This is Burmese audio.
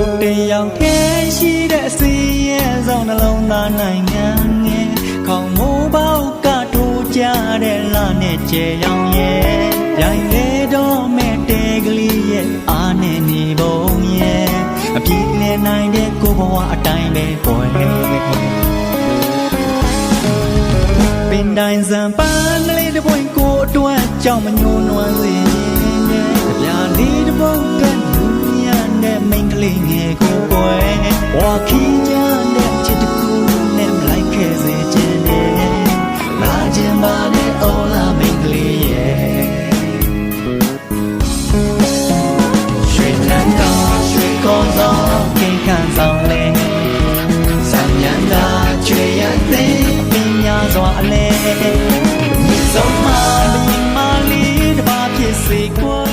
တယောက်တည်းရှိတဲ့အစီရဲ့ဆောင်နှလုံးသားနိုင်ငံငယ်ခေါင်းမိုးပေါက်ကထိုးကြတဲ့လနဲ့ကျဲရောင်ရဲ့ရိုင်လေတော့မဲ့တဲကလေးရဲ့အားနဲ့နေပုံရဲ့အပြည့်နဲ့နိုင်တဲ့ကိုဘဝအတိုင်းပဲပေါ်ရဲ့ပင်တိုင်းစံပန်းကလေးတစ်ပွင့်ကိုအတွက်ကြောင့်မညှိုးနွမ်းစေနဲ့ကြ လေးငယ်ကိုပွဲဝါခင်းကြတဲ့ချစ်တကူနဲ့မလိုက်ခဲ့စေချင်တယ်လာချင်ပါနဲ့အော်လာမင်းကလေးရဲ့ရွှေလန်းကောင်ရွှေကောင်းဆောင်ကိန်းခံဆောင်လဲဆံရန်သာချွေရတဲ့ပညာစွာအလဲ Somali, Mali, Dwa, Pisi, Kwa.